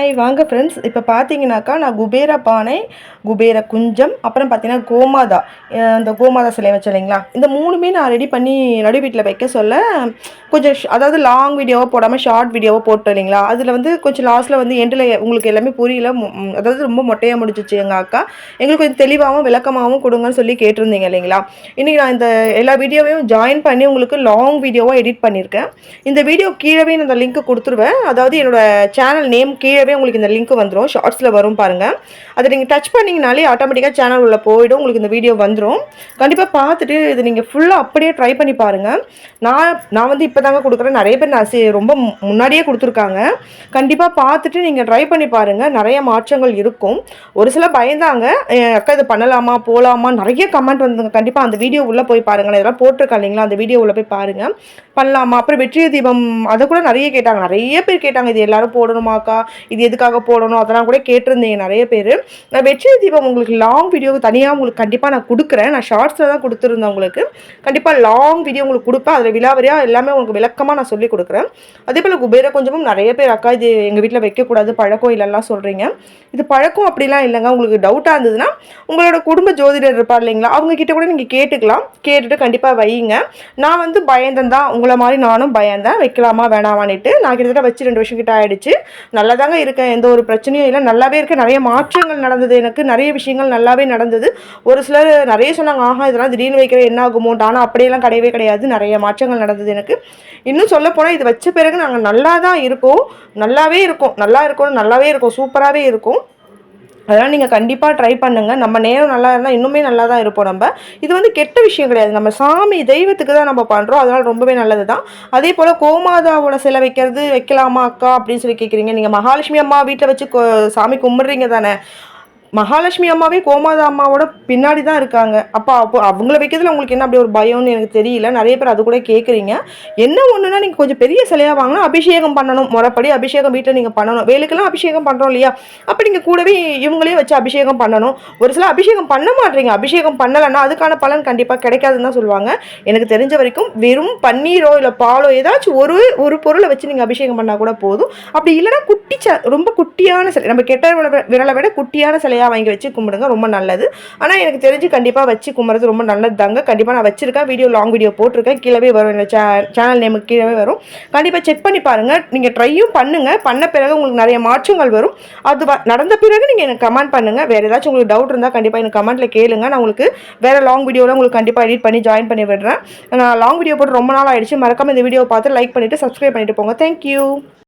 Hi வாங்க friends இப்போ பார்த்தீங்கன்னாக்கா நான் குபேர பானை குபேர குஞ்சம் அப்புறம் பார்த்தீங்கன்னா கோமாதா. இந்த கோமாதா சிலை வச்சு இல்லைங்களா? இந்த மூணுமே நான் ரெடி பண்ணி நடு வீட்டில் வைக்க சொல்ல கொஞ்சம் அதாவது லாங் வீடியோவோ போடாமல் ஷார்ட் வீடியோவோ போட்டோம் இல்லைங்களா? அதில் வந்து கொஞ்சம் லாஸ்ட்டில் வந்து எண்டில் உங்களுக்கு எல்லாமே புரியல. அதாவது ரொம்ப மொட்டையாக முடிச்சிச்சு எங்கள் அக்கா. எங்களுக்கு கொஞ்சம் தெளிவாகவும் விளக்கமாகவும் கொடுங்கன்னு சொல்லி கேட்டிருந்தீங்க இல்லைங்களா? இன்றைக்கி நான் இந்த எல்லா வீடியோவையும் ஜாயின் பண்ணி உங்களுக்கு லாங் வீடியோவாக எடிட் பண்ணியிருக்கேன் இந்த வீடியோ கீழே நான் அந்த லிங்க் கொடுத்துருவேன். அதாவது என்னோட சேனல் நேம் கீழே கீழவே உங்களுக்கு இந்த லிங்க் வந்துடும் ஷார்ட்ஸில் வரும் பாருங்கள் அதை நீங்கள் டச் பண்ணிங்கனாலே ஆட்டோமேட்டிக்காக சேனல் உள்ள போயிடும். உங்களுக்கு இந்த வீடியோ வந்துடும் கண்டிப்பாக பார்த்துட்டு இது நீங்கள் ஃபுல்லாக அப்படியே ட்ரை பண்ணி பாருங்கள் நான் நான் வந்து இப்போ தாங்க கொடுக்குறேன். நிறைய பேர் நான் ரொம்ப முன்னாடியே கொடுத்துருக்காங்க. கண்டிப்பாக பார்த்துட்டு நீங்கள் ட்ரை பண்ணி பாருங்கள் நிறைய மாற்றங்கள் இருக்கும். ஒரு சில பயந்தாங்க. "என் அக்கா இது பண்ணலாமா? போகலாமா நிறைய கமெண்ட் வந்துங்க. கண்டிப்பாக அந்த வீடியோ உள்ளே போய் பாருங்கள் இதெல்லாம் போட்டிருக்காங்க இல்லைங்களா? அந்த வீடியோ உள்ளே போய் பாருங்கள் பண்ணலாமா? அப்புறம் வெற்றி தீபம் அதை கூட நிறைய கேட்டாங்க. நிறைய பேர் கேட்டாங்க. இது எல்லாரும் போடணுமாக்கா? இது இது எதுக்காக போடணும்? அதெல்லாம் கூட கேட்டிருந்தீங்க நிறைய பேர். நான் வெற்றி தீபம் உங்களுக்கு லாங் வீடியோ தனியாக உங்களுக்கு கண்டிப்பாக நான் கொடுக்குறேன். நான் ஷார்ட்ஸில் தான் கொடுத்துருந்தேன் உங்களுக்கு. கண்டிப்பாக லாங் வீடியோ உங்களுக்கு கொடுப்பேன். அதில் விலாவரியாக எல்லாமே உங்களுக்கு விளக்கமாக நான் சொல்லி கொடுக்குறேன். அதே போல் குபேர கொஞ்சமும் நிறைய பேர் அக்கா இது எங்கள் வீட்டில் வைக்கக்கூடாது பழக்கம் இல்லைலாம் சொல்கிறீங்க இது பழக்கம் அப்படிலாம் இல்லைங்க. உங்களுக்கு டவுட்டாக இருந்ததுன்னா உங்களோட குடும்ப ஜோதிடர் இருப்பார் இல்லைங்களா அவங்க கிட்ட கூட நீங்கள் கேட்டுக்கலாம். கேட்டுட்டு கண்டிப்பாக வையுங்க. நான் வந்து பயந்தேன் தான். உங்களை மாதிரி நானும் பயந்தேன். வைக்கலாமா வேணாமான்னுட்டு நான் கிட்டத்தட்ட வச்சு ரெண்டு வருஷம் கிட்ட ஆகிடுச்சு நல்லதாங்க இரு இருக்கேன் எந்த ஒரு பிரச்சனையும் இல்லை. நல்லாவே இருக்கு. நிறைய மாற்றங்கள் நடந்தது. எனக்கு நிறைய விஷயங்கள் நல்லாவே நடந்தது. ஒரு சிலர் நிறைய சொன்னாங்க ஆஹா இதெல்லாம் திடீர்னு வைக்கிற என்ன ஆகுமோன்ட்டு. ஆனால் அப்படியெல்லாம் கிடையவே கிடையாது. நிறைய மாற்றங்கள் நடந்தது எனக்கு. இன்னும் சொல்ல போனால் இது வச்ச பிறகு நாங்கள் நல்லா தான் இருக்கோம். நல்லாவே இருக்கும். நல்லா இருக்கும் நல்லாவே இருக்கும். சூப்பராகவே இருக்கும். அதனால் நீங்கள் கண்டிப்பாக ட்ரை பண்ணுங்கள் நம்ம நேரம் நல்லா இருந்தால் இன்னுமே நல்லா தான் இருப்போம் நம்ம. இது வந்து கெட்ட விஷயம் கிடையாது. நம்ம சாமி தெய்வத்துக்கு தான் நம்ம பண்ணுறோம் அதனால் ரொம்பவே நல்லது தான் அதே போல் கோமாதாவோட சிலை வைக்கிறது வைக்கலாமா அக்கா அப்படின்னு சொல்லி கேட்குறீங்க நீங்கள் மகாலட்சுமி அம்மா வீட்டில் வச்சு கோ- சாமி கும்பிட்றீங்க தானே. மகாலட்சுமி அம்மாவே கோமாதா அம்மாவோட பின்னாடி தான் இருக்காங்க. அப்போ அப்போ அவங்கள வைக்கிறதுல உங்களுக்கு என்ன அப்படி ஒரு பயம்னு எனக்கு தெரியல. நிறைய பேர் அது கூட கேட்குறீங்க என்ன ஒன்றுனா நீங்கள் கொஞ்சம் பெரிய சிலையாக வாங்கினா அபிஷேகம் பண்ணணும். முறைப்படி அபிஷேகம் வீட்டில் நீங்கள் பண்ணணும். வேலுக்கெல்லாம் அபிஷேகம் பண்ணுறோம் இல்லையா? அப்போ நீங்கள் கூடவே இவங்களே வச்சு அபிஷேகம் பண்ணணும். ஒரு சில அபிஷேகம் பண்ண மாட்டீங்க. அபிஷேகம் பண்ணலைன்னா அதுக்கான பலன் கண்டிப்பாக கிடைக்காதுன்னு தான் சொல்லுவாங்க. எனக்கு தெரிஞ்ச வரைக்கும் வெறும் பன்னீரோ இல்லை பாலோ ஏதாச்சும் ஒரு ஒரு பொருளை வச்சு நீங்கள் அபிஷேகம் பண்ணால் கூட போதும். அப்படி இல்லைன்னா குட்டி ச ரொம்ப குட்டியான சிலை நம்ம கெட்ட விரலை விட குட்டியான சிலையாக வாங்கி வச்சு கும்பிடுங்க ரொம்ப நல்லது. ஆனால் எனக்கு தெரிஞ்சு கண்டிப்பாக வச்சு கும்பிட்றது ரொம்ப நல்லது தாங்க கண்டிப்பாக நான் வச்சிருக்கேன் வீடியோ லாங் வீடியோ போட்டிருக்கேன். கீழே வரும். இந்த சேனல் நேமுக்கு கீழே வரும். கண்டிப்பாக செக் பண்ணி பாருங்கள் நீங்கள் ட்ரையும் பண்ணுங்கள் பண்ண பிறகு உங்களுக்கு நிறைய மாற்றங்கள் வரும். அது வ- நடந்த பிறகு நீங்கள் எனக்கு கமெண்ட் பண்ணுங்கள் வேறு ஏதாச்சும் உங்களுக்கு டவுட் இருந்தால் கண்டிப்பாக எனக்கு கமெண்ட்டில் கேளுங்க. நான் உங்களுக்கு வேறு லாங் வீடியோவில் உங்களுக்கு கண்டிப்பாக எடிட் பண்ணி ஜாயின் பண்ணி விடுறேன். நான் லாங் வீடியோ போட்டு ரொம்ப நாள் ஆயிடுச்சு. மறக்காமல் இந்த வீடியோ பார்த்து லைக் பண்ணிவிட்டு சப்ஸ்கிரைப் பண்ணிட்டு போங்க. தேங்க்யூ